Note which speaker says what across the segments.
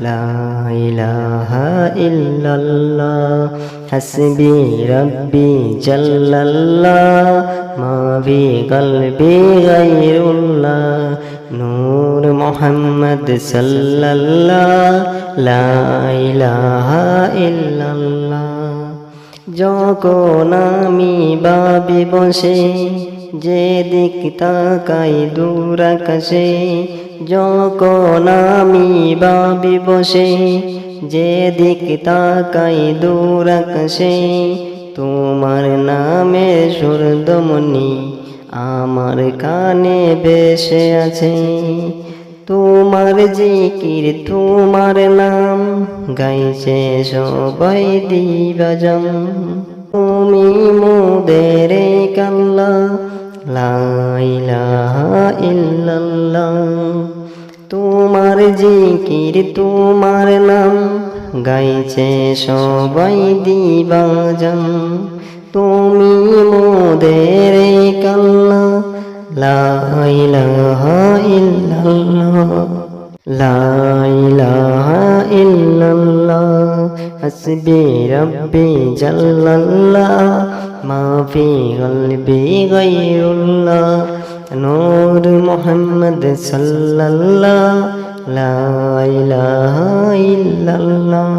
Speaker 1: لا إله إلا الله حسبي ربي جل الله ما في قلبي غير الله নূর মোহাম্মদ সাল্লাল্লাহ লা ইলাহা ইল্লাল্লাহ যখন আমি বাবি বসে যে দিক তাকাই দূর আকাশে, যখন আমি বাবি বসে, যে দিক তাকাই দূর আকাশে, তোমার নামে সুরদমণি আমার কানে বেশে আছে। তোমার জিকির, তোমার নাম গাইছে সবাই দিবাজম। তুমি মোদের কাল্লা তোমার জিকির তোমার নাম গাইছে সবাই দিবাজম তুমি মোদের কাল্লা লাইলাহা ইল্লাল্লাহ। লাইলাহা ইল্লাল্লাহ। হাসবি রব্বি জাল্লাল্লাহ মা ফি কলবি গায়রুল্লাহ, নূর মুহাম্মদ সাল্লাল্লাহ, লা ইলাহা ইল্লাল্লাহ।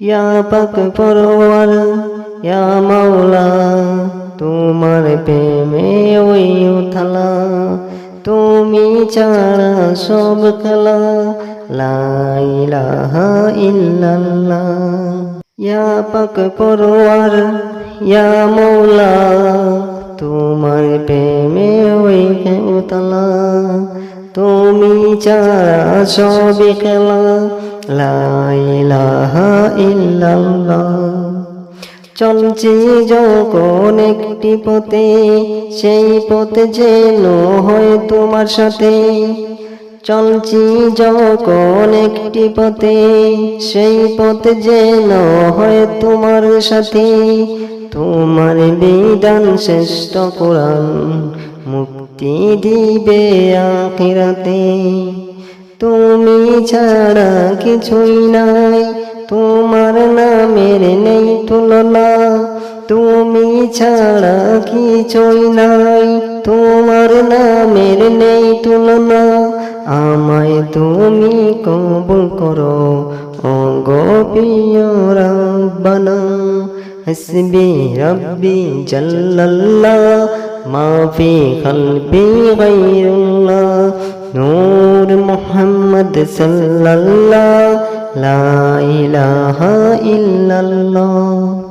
Speaker 1: ইয়া পাক পরওয়ার মাওলা, তোমার প্রেমে ওই উথালা, তুমি ছাড়া সব খেলা লাইলাহা ইল্লাল্লাহ। ইয়া পাক পরওয়ার ইয়া মাওলা তোমার প্রেমে ওই উতলা তুমি ছাড়া সব খেলা লাইলাহা ইল্লাল্লাহ। চলছি যখন একটি পথে, সেই পথে যেন হয় তোমার সাথে। চলছি যখন একটি পথে। সেই পথে যেন হয় তোমার সাথে। তোমার বিধান শ্রেষ্ঠ কোরআন, মুক্তি দিবে আখিরাতে। তুমি ছাড়া কিছুই নাই, তোমার নামের নেই তুলনা। তুমি ছাড়া কিছুই নাই, তোমার নামের নেই তুলনা। আমায় তুমি কবুল করো। অগোপিয় রাব্বানা, হাসবি রব্বি জাল্লাল্লাহ মা ফি কলবি গায়রুল্লাহ, নূর মুহাম্মদ সাল্লাল্লাহ, লা ইলাহা ইল্লাল্লাহ।